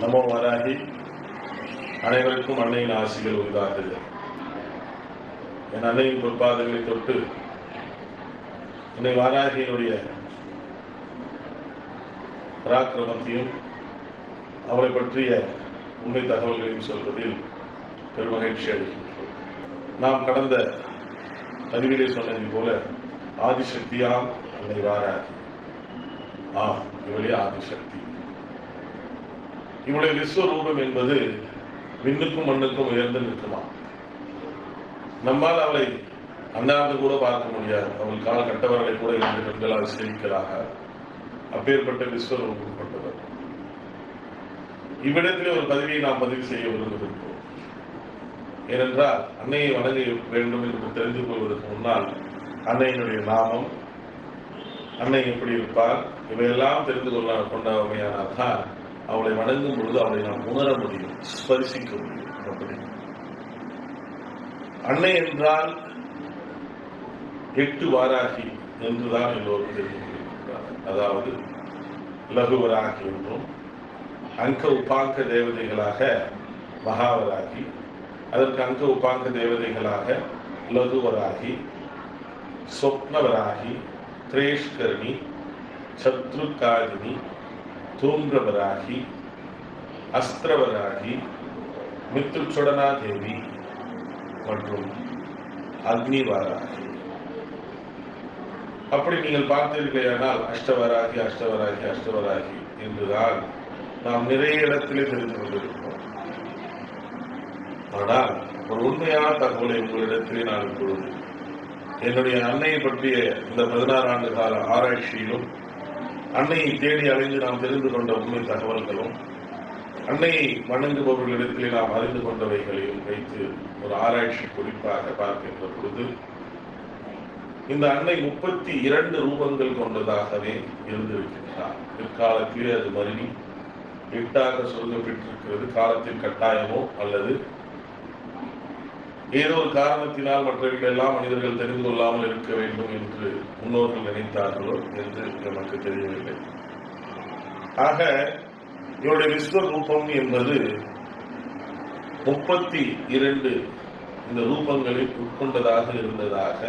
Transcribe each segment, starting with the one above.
நமோ வராகி அனைவருக்கும் அன்னையின் ஆசிகள் உண்டாகுது. என் அன்னையின் பொற்பாதங்களை தொட்டு என்னை வாராகியினுடைய பராக்கிரமத்தையும் அவரை பற்றிய உண்மை தகவல்களையும் சொல்வதில் பெருமகிழ்ச்சி அளிக்கின்றோம். நாம் கடந்த பதிவிலே சொன்னது போல ஆதிசக்தியாம் அன்னை வாராகி. ஆம் இவளே ஆதிசக்தி. இவளுடைய விஸ்வரூபம் என்பது விண்ணுக்கும் மண்ணுக்கும் உயர்ந்து நிற்குமா? நம்மால் அவளை அண்ணாந்து கூட பார்க்க முடியாது. அவள் கால கட்டவர்களை கூட இரண்டு பெண்களால் சேமிக்கிறாக அப்பேற்பட்ட விஸ்வரூபம் கொண்டவர். இவ்விடத்திலே ஒரு பதவியை நாம் பதிவு செய்ய விரும்புகின்றோம். ஏனென்றால் அன்னையை வணங்க வேண்டும் என்று தெரிந்து கொள்வதற்கு முன்னால் அன்னையினுடைய நாமம் அன்னை எப்படி இருப்பார் இவையெல்லாம் தெரிந்து கொள்ள கொண்டவையானால் தான் அவளை வணங்கும் பொழுது அவளை நாம் உணர முடியும் ஸ்பரிசிக்க முடியும் அப்படி அன்னை என்றால் எட்டு வாராகி என்றுதான் எல்லோரும் தெரிந்து அதாவது லகுவராகி என்றும் அங்க உபாங்க தேவதைகளாக மகாவராகி அதற்கு அங்க உபாங்க தேவதைகளாக லகுவராகி சொப்னவராகி திரேஷ்கரணி சத்ருகாதினி தூம்ரவராகி அஸ்திரவராகி மித்ருச்சுடனா தேவி மற்றும் அக்னிவாராகி. அப்படி நீங்கள் பார்த்தீர்களேயானால் அஷ்டவராகி அஷ்டவராகி அஷ்டவராகி என்றுதான் நாம் நிறைய இடத்திலே தெரிந்து கொண்டிருக்கிறோம். ஆனால் ஒரு உண்மையான தகவலை உங்களிடத்திலே நான் இப்பொழுது என்னுடைய அன்னையை பற்றிய இந்த பதினாறு ஆண்டு கால ஆராய்ச்சியிலும் அன்னையை தேடி அலைந்து நாம் தெரிந்து கொண்ட உண்மை தகவல்களும் அன்னையை வணங்குபவர்களிடத்திலே நாம் அறிந்து கொண்டவைகளையும் வைத்து ஒரு ஆராய்ச்சி குறிப்பாக பார்க்கின்ற பொழுது இந்த அன்னை முப்பத்தி இரண்டு ரூபங்கள் கொண்டதாகவே இருந்திருக்கின்றார். பிற்காலத்திலே அது மருவி எட்டாக சுருங்கப்பட்டிருக்கிறது காலத்தின் கட்டாயமோ அல்லது ஏதோ ஒரு காரணத்தினால் மற்றவர்கள் எல்லாம் மனிதர்கள் தெரிந்து கொள்ளாமல் இருக்க வேண்டும் என்று முன்னோர்கள் நினைத்தார்களோ என்று நமக்கு தெரியவில்லை. ஆக இவருடைய விஸ்வரூபம் என்பது முப்பத்தி இரண்டு இந்த ரூபங்களை உட்கொண்டதாக இருந்ததாக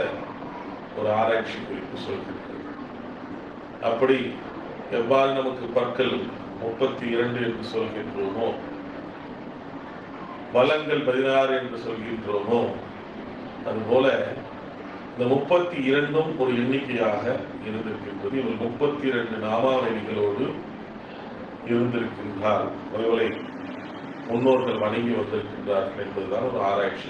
ஒரு ஆராய்ச்சி குறிப்பு சொல்கிறது. அப்படி எவ்வாறு நமக்கு பற்கள் முப்பத்தி இரண்டு என்று சொல்கின்றோமோ பலங்கள் பதினாறு என்று சொல்கின்றோமோ? அதுபோல இந்த முப்பத்தி இரண்டும் ஒரு எண்ணிக்கையாக இருந்திருக்கின்றது. இவர் முப்பத்தி இரண்டு நாமாவளிகளோடு இருந்திருக்கின்றார். ஒருவரை முன்னோர்கள் வணங்கி வந்திருக்கின்றார்கள் என்பதுதான் ஒரு ஆராய்ச்சி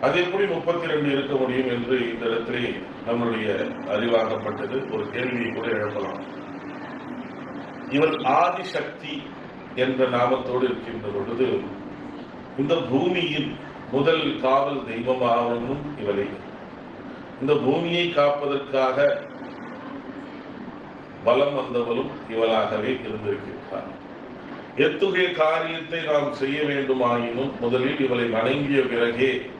அது எப்படி முப்பத்தி ரெண்டு இருக்க முடியும் என்று இந்த இடத்திலே நம்முடைய அறிவாகப்பட்டது. ஒரு கேள்வியை கூட எழுப்பலாம். இவள் ஆதிசக்தி என்ற நாமத்தோடு இருக்கின்ற பொழுது இந்த பூமியின் முதல் காவல் தெய்வமாகவும் இவளை. இந்த பூமியை காப்பதற்காக பலம் வந்தவளும் இவளாகவே இருந்திருக்கின்றார் எத்துகைய காரியத்தை நாம் செய்ய வேண்டுமாயினும் முதலில் இவளை வணங்கிய பிறகே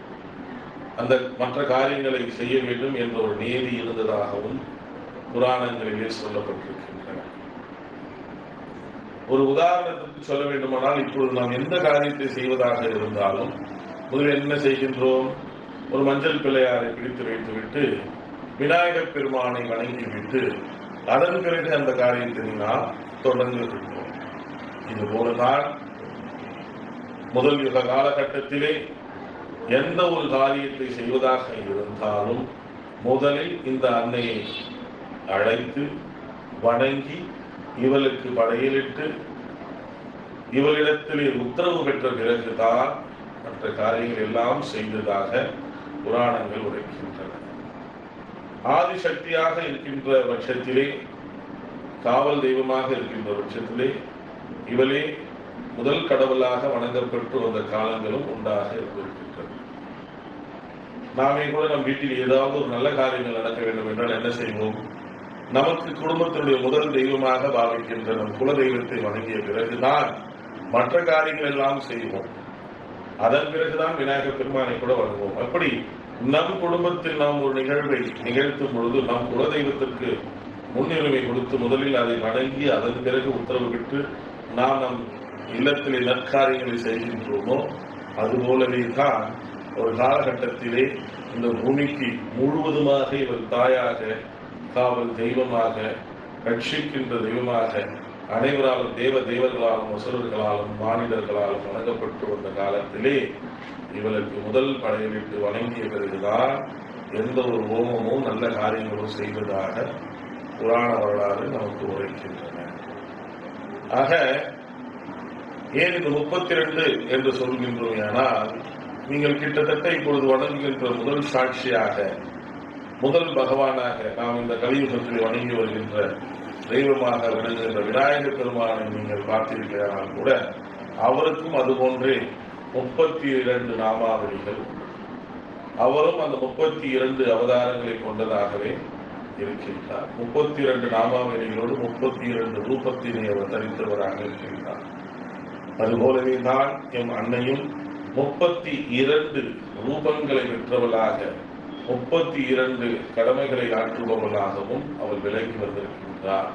அந்த மற்ற காரியங்களை செய்ய வேண்டும் என்ற ஒரு நேதி இருந்ததாகவும் புராணங்களிலே சொல்லப்பட்டிருக்கிறது ஒரு உதாரணத்திற்கு சொல்ல வேண்டுமானால் இப்பொழுது நாம் எந்த காரியத்தை செய்வதாக இருந்தாலும் முதலில் என்ன செய்கின்றோம்? ஒரு மஞ்சள் பிள்ளையாரை பிடித்து வைத்துவிட்டு விநாயகர் பெருமானை வணங்கிவிட்டு அதன் பிறகு அந்த காரியத்தை நாம் தொடங்குகின்றோம் இது போலதான் முதல் யுக காலகட்டத்திலே எந்த ஒரு காரியத்தை செய்வதாக இருந்தாலும் முதலில் இந்த அன்னையை அழைத்து வணங்கி இவளுக்கு படையலிட்டு இவளிடத்திலே உத்தரவு பெற்ற பிறகுதான் மற்ற காரியங்கள் எல்லாம் செய்ததாக புராணங்கள் உரைக்கின்றன. ஆதிசக்தியாக இருக்கின்ற பட்சத்திலே காவல் தெய்வமாக இருக்கின்ற பட்சத்திலே இவளே முதல் கடவுளாக வணங்கப்பட்டு வந்த காலங்களும் உண்டாக இருந்திருக்கின்றன. நாமே கூட நம் வீட்டில் ஏதாவது ஒரு நல்ல காரியங்கள் நடக்க வேண்டும் என்றால் என்ன செய்வோம்? நமக்கு குடும்பத்தினுடைய முதல் தெய்வமாக பாவிக்கின்ற நம் குல தெய்வத்தை வணங்கிய பிறகுதான் மற்ற காரியங்கள் எல்லாம் செய்வோம். அதன் பிறகுதான் விநாயகர் பெருமானை கூட வணங்குவோம். அப்படி நம் குடும்பத்தில் நாம் ஒரு நிகழ்வை நிகழ்த்தும் பொழுது நம் குலதெய்வத்திற்கு முன்னுரிமை கொடுத்து முதலில் அதை வணங்கி அதன் பிறகு உத்தரவு பெற்று நாம் நம் இல்லத்திலே நற்காரியங்களை செய்கின்றோமோ அதுபோலவே தான் ஒரு காலகட்டத்திலே இந்த பூமிக்கு முழுவதுமாக இவர் தாயாக காவல் தெய்வமாக ரட்சிக்கின்ற தெய்வமாக அனைவராலும் தேவ தேவர்களாலும் வசூர்களாலும் மாநிலர்களாலும் வணங்கப்பட்டு வந்த காலத்திலே இவளுக்கு முதல் படையலிட்டு வணங்கிய பிறகுதான் எந்த ஒரு ஹோமமோ நல்ல காரியங்களோ செய்வதாக புராண வரலாறு நமக்கு உரைக்கின்றன. ஆக ஏன் இது முப்பத்தி ரெண்டு என்று சொல்கின்றோம் ஆனால் நீங்கள் கிட்டத்தட்ட இப்பொழுது வணங்குகின்ற முதல் சாட்சியாக முதல் பகவானாக நாம் இந்த கலியுகத்தில் வணங்கி வருகின்ற தெய்வமாக விளங்குகின்ற விநாயகர் பெருமானை நீங்கள் பார்த்திருக்கிறார்கள் கூட அவருக்கும் அதுபோன்றே முப்பத்தி இரண்டு நாமாவளிகள். அவரும் அந்த முப்பத்தி இரண்டு அவதாரங்களை கொண்டதாகவே இருக்கின்றார். முப்பத்தி இரண்டு நாமாவளிகளோடு முப்பத்தி இரண்டு ரூபத்தினை அவர் தரித்தவராக இருக்கின்றார். அதுபோலவே தான் எம் அன்னையும் முப்பத்தி இரண்டு ரூபங்களை பெற்றவளாக முப்பத்தி இரண்டு கடமைகளை ஆற்றுபவளாகவும் அவர் விலகி வந்திருக்கின்றார்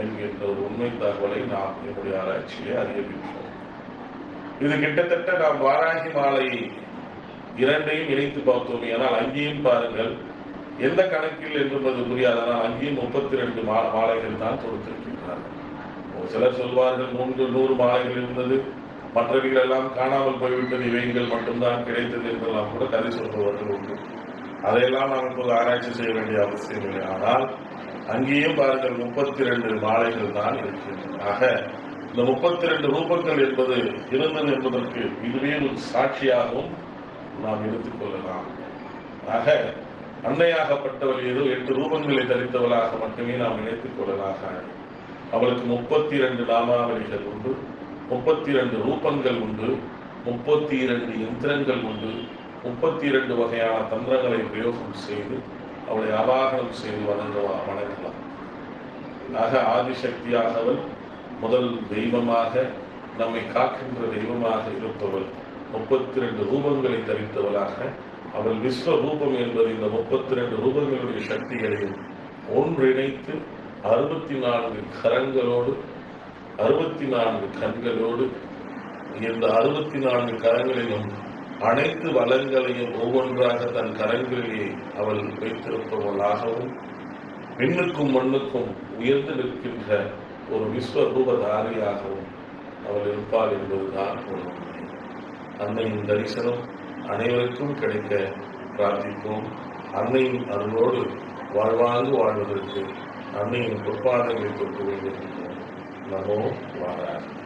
என்கின்ற ஒரு உண்மை தகவலை நாம் என்னுடைய ஆராய்ச்சியிலே அறியவிட்டோம் இது கிட்டத்தட்ட நாம் வாராகி மாலை இரண்டையும் இணைத்து பார்த்தோம் ஆனால் அங்கேயும் பாருங்கள் எந்த கணக்கில் என்பது புரியாது ஆனால் அங்கேயும் முப்பத்தி ரெண்டு மா மாலைகள் தான் கொடுத்திருக்கின்றார்கள். ஒரு சிலர் சொல்வார்கள் மூன்று நூறு மாலைகள் இருந்தது மற்றவர்கள் எல்லாம் காணாமல் போய்விட்டது இவைகள் மட்டும்தான் கிடைத்தது என்றெல்லாம் கூட கதை சொல்பவர்கள் உண்டு. அதையெல்லாம் நாம் இப்போது ஆராய்ச்சி செய்ய வேண்டிய அவசியம் இல்லை. ஆனால் அங்கேயும் பாருங்கள் முப்பத்தி ரெண்டு மாலைகள் தான் இருக்கின்றன. ஆக இந்த முப்பத்தி ரெண்டு ரூபங்கள் என்பது இருந்தது என்பதற்கு இதுவே ஒரு சாட்சியாகவும் நாம் எடுத்துக்கொள்ளலாம் ஆக அன்னையாகப்பட்டவள் ஏதோ எட்டு ரூபங்களை தரித்தவளாக மட்டுமே நாம் நினைத்துக் கொள்ளலாக. அவளுக்கு முப்பத்தி இரண்டு நாமாவளிகள் உண்டு முப்பத்தி இரண்டு ரூபங்கள் உண்டு முப்பத்தி இரண்டு யந்திரங்கள் உண்டு முப்பத்தி இரண்டு வகையான தந்திரங்களை பிரயோகம் செய்து அவளை அபாகனம் செய்து வணங்கவா வணங்கலாம் ஆக ஆதிசக்தியாகவள் முதல் தெய்வமாக நம்மை காக்கின்ற தெய்வமாக இருப்பவள் முப்பத்தி ரெண்டு ரூபங்களை தரித்தவளாக அவள் விஸ்வரூபம் என்பது இந்த முப்பத்தி ரெண்டு ரூபங்களுடைய சக்திகளையும் ஒன்றிணைத்து அறுபத்தி நான்கு கரங்களோடு அறுபத்தி நான்கு கண்களோடு இந்த அறுபத்தி நான்கு கரங்களிலும் அனைத்து வளங்களையும் ஒவ்வொன்றாக தன் கரங்களிலே அவள் வைத்திருப்பவளாகவும் விண்ணுக்கும் மண்ணுக்கும் உயர்ந்து நிற்கின்ற ஒரு விஸ்வரூபதாரியாகவும் அவள் இருப்பாள் என்பதுதான் ஒரு உண்மை அன்னையின் தரிசனம் அனைவருக்கும் கிடைக்க பிரார்த்திப்போம். அன்னையின் அருளோடு வாழ்வாங்கு வாழ்வதற்கு அன்னையின் பொற்பாதங்களை தொட்டு வேண்டுகின்றோம். நமோ வாராக